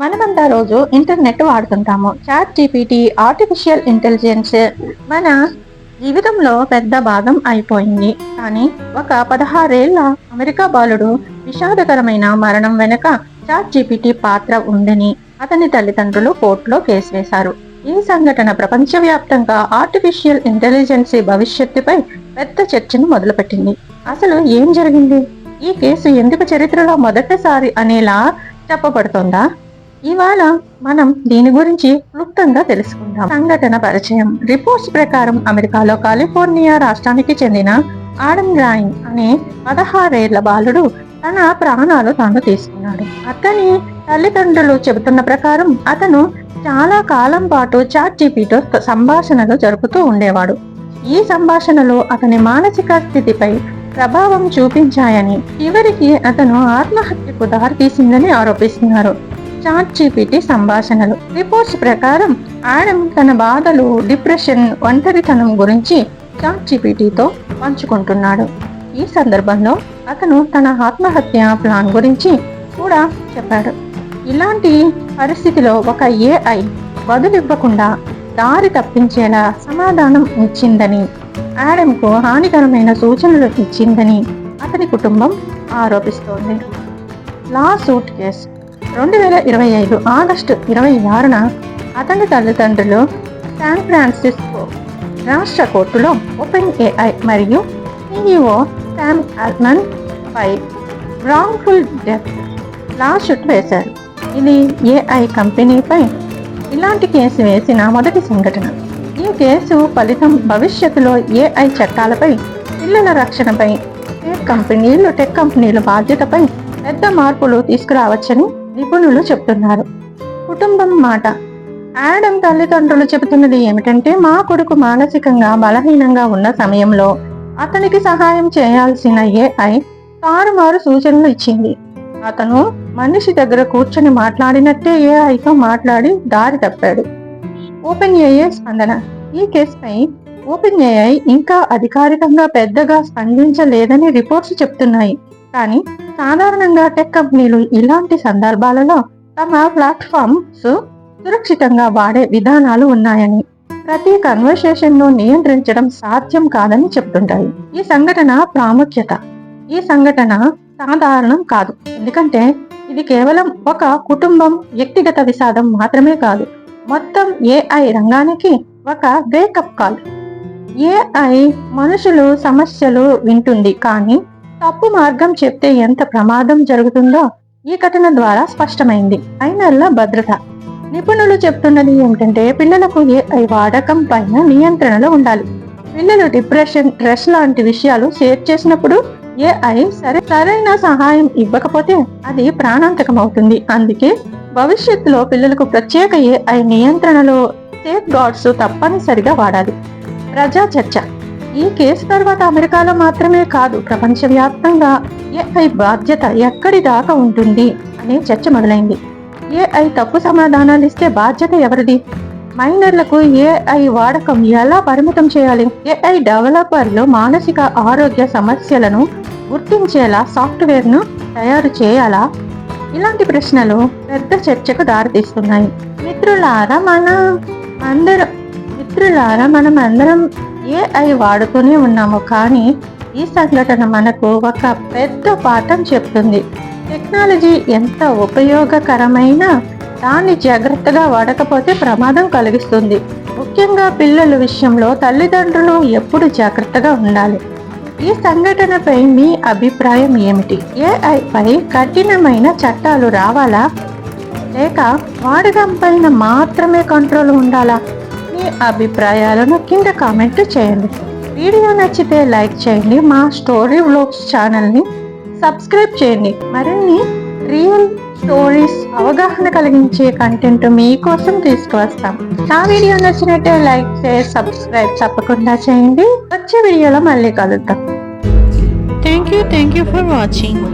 మనమంతా రోజు ఇంటర్నెట్ వాడుతుంటాము. చాట్ జీపీటీ ఆర్టిఫిషియల్ ఇంటెలిజెన్స్ మన జీవితంలో పెద్ద భాగం అయిపోయింది. కానీ ఒక పదహారేళ్ళ అమెరికా బాలుడు విషాదకరమైన మరణం వెనుక చాట్ జీపీటీ పాత్ర ఉందని అతని తల్లిదండ్రులు కోర్టులో కేసు వేశారు. ఈ సంఘటన ప్రపంచవ్యాప్తంగా ఆర్టిఫిషియల్ ఇంటెలిజెన్సీ భవిష్యత్తుపై పెద్ద చర్చను మొదలుపెట్టింది. అసలు ఏం జరిగింది? ఈ కేసు ఎందుకు చరిత్రలో మొదటిసారి అనేలా చెప్పబడుతోందా? ఇవాళ మనం దీని గురించి క్లుప్తంగా తెలుసుకుందాం. సంఘటన పరిచయం. రిపోర్ట్స్ ప్రకారం అమెరికాలో కాలిఫోర్నియా రాష్ట్రానికి చెందిన ఆడమ్ రాయింగ్ అనే పదహారేళ్ళ బాలుడు తన ప్రాణాలు తాను తీసుకున్నాడు. అతని తల్లిదండ్రులు చెబుతున్న ప్రకారం అతను చాలా కాలం పాటు చాట్ జీపీతో సంభాషణలు జరుపుతూ ఉండేవాడు. ఈ సంభాషణలు అతని మానసిక స్థితిపై ప్రభావం చూపించాయని చివరికి అతను ఆత్మహత్యకు దారితీసిందని ఆరోపిస్తున్నారు. చాట్ జీపీటీ సంభాషణలు. రిపోర్ట్స్ ప్రకారం ఆడమ్ తన బాధలు డిప్రెషన్ ఒంటరితనం గురించి చాట్ జీపీటీతో పంచుకుంటున్నాడు. ఈ సందర్భంలో అతను తన ఆత్మహత్య ప్లాన్ గురించి కూడా చెప్పాడు. ఇలాంటి పరిస్థితిలో ఒక ఏఐ బదులివ్వకుండా దారి తప్పించేలా సమాధానం ఇచ్చిందని ఆడమ్కు హానికరమైన సూచనలు ఇచ్చిందని అతని కుటుంబం ఆరోపిస్తోంది. Lawsuit case. రెండు వేల ఇరవై ఐదు ఆగస్టు ఇరవై ఆరున అతని తల్లిదండ్రులు శాన్ ఫ్రాన్సిస్కో రాష్ట్ర కోర్టులో ఓపెన్ ఏఐ మరియు సిఈఓ శామ్ అల్మన్ పై రాంగ్ఫుల్ డెత్ లాషుట్ వేశారు. ఇది ఏఐ కంపెనీపై ఇలాంటి కేసు వేసిన మొదటి సంఘటన. ఈ కేసు ఫలితం భవిష్యత్తులో ఏఐ చట్టాలపై పిల్లల రక్షణపై టెక్ కంపెనీలు టెక్ కంపెనీల బాధ్యతపై పెద్ద మార్పులు తీసుకురావచ్చని నిపుణులు చెప్తున్నారు. కుటుంబం మాట. యాడమ్ తల్లిదండ్రులు చెబుతున్నది ఏమిటంటే మా కొడుకు మానసికంగా బలహీనంగా ఉన్న సమయంలో అతనికి సహాయం చేయాల్సిన ఏఐ తారుమారు సూచనలు ఇచ్చింది. అతను మనిషి దగ్గర కూర్చొని మాట్లాడినట్టే ఏఐతో మాట్లాడి దారి తప్పాడు. ఓపెన్ ఏఏ స్పందన. ఈ కేసుపై ఓపెన్ ఏఐ ఇంకా అధికారికంగా పెద్దగా స్పందించలేదని రిపోర్ట్స్ చెప్తున్నాయి. కానీ సాధారణంగా టెక్ కంపెనీలు ఇలాంటి సందర్భాలలో తమ ప్లాట్ఫామ్స్ సురక్షితంగా వాడే విధానాలు ఉన్నాయని ప్రతి కన్వర్సేషన్ను నియంత్రించడం సాధ్యం కాదని చెప్తుంటాయి. ఈ సంఘటన ప్రాముఖ్యత. ఈ సంఘటన సాధారణం కాదు. ఎందుకంటే ఇది కేవలం ఒక కుటుంబం వ్యక్తిగత విషాదం మాత్రమే కాదు. మొత్తం ఏఐ రంగానికి ఒక బ్రేకప్ కాల్. ఏఐ మనుషులు సమస్యలు వింటుంది కానీ తప్పు మార్గం చెప్తే ఎంత ప్రమాదం జరుగుతుందో ఈ ఘటన ద్వారా స్పష్టమైంది. అయినల్ల భద్రత. నిపుణులు చెప్తున్నది ఏమిటంటే పిల్లలకు ఏఐ వాడకం పైన నియంత్రణలో ఉండాలి. పిల్లలు డిప్రెషన్ స్ట్రెస్ లాంటి విషయాలు షేర్ చేసినప్పుడు ఏఐ సరే సరైన సహాయం ఇవ్వకపోతే అది ప్రాణాంతకం అవుతుంది. అందుకే భవిష్యత్తులో పిల్లలకు ప్రత్యేక ఏఐ నియంత్రణలో సేఫ్ గార్డ్స్ తప్పనిసరిగా వాడాలి. ప్రజా చర్చ. ఈ కేసు తర్వాత అమెరికాలో మాత్రమే కాదు ప్రపంచవ్యాప్తంగా ఏఐ బాధ్యత ఎక్కడి దాకా ఉంటుంది అనే చర్చ మొదలైంది. ఏఐ తప్పు సమాధానాలు ఇస్తే బాధ్యత ఎవరిది? మైనర్లకు ఏఐ వాడకం ఎలా పరిమితం చేయాలి? ఏఐ డెవలపర్లు మానసిక ఆరోగ్య సమస్యలను గుర్తించేలా సాఫ్ట్వేర్ను తయారు చేయాలా? ఇలాంటి ప్రశ్నలు పెద్ద చర్చకు దారితీస్తున్నాయి. మిత్రులారా మన అందరం మిత్రులారా మనం అందరం ఏఐ వాడుతూనే ఉన్నాము కానీ ఈ సంఘటన మనకు ఒక పెద్ద పాఠం చెప్తుంది. టెక్నాలజీ ఎంత ఉపయోగకరమైన దాన్ని జాగ్రత్తగా వాడకపోతే ప్రమాదం కలిగిస్తుంది. ముఖ్యంగా పిల్లల విషయంలో తల్లిదండ్రులు ఎప్పుడు జాగ్రత్తగా ఉండాలి. ఈ సంఘటనపై మీ అభిప్రాయం ఏమిటి? ఏఐపై కఠినమైన చట్టాలు రావాలా? లేక వాడకం పైన మాత్రమే కంట్రోల్ ఉండాలా? మీ అభిప్రాయాలను కింద కామెంట్ చేయండి. వీడియో నచ్చితే లైక్ చేయండి మా స్టోరీ వ్లాగ్స్ ఛానల్ని సబ్స్క్రైబ్ చేయండి. మరిన్ని రియల్ స్టోరీస్ అవగాహన కలిగించే కంటెంట్ మీకోసం తీసుకువస్తాం. నా వీడియో నచ్చినట్టే లైక్ షేర్ సబ్స్క్రైబ్ తప్పకుండా చేయండి. వచ్చే వీడియోలో మళ్ళీ కలుద్దాం. Thank you thank you for watching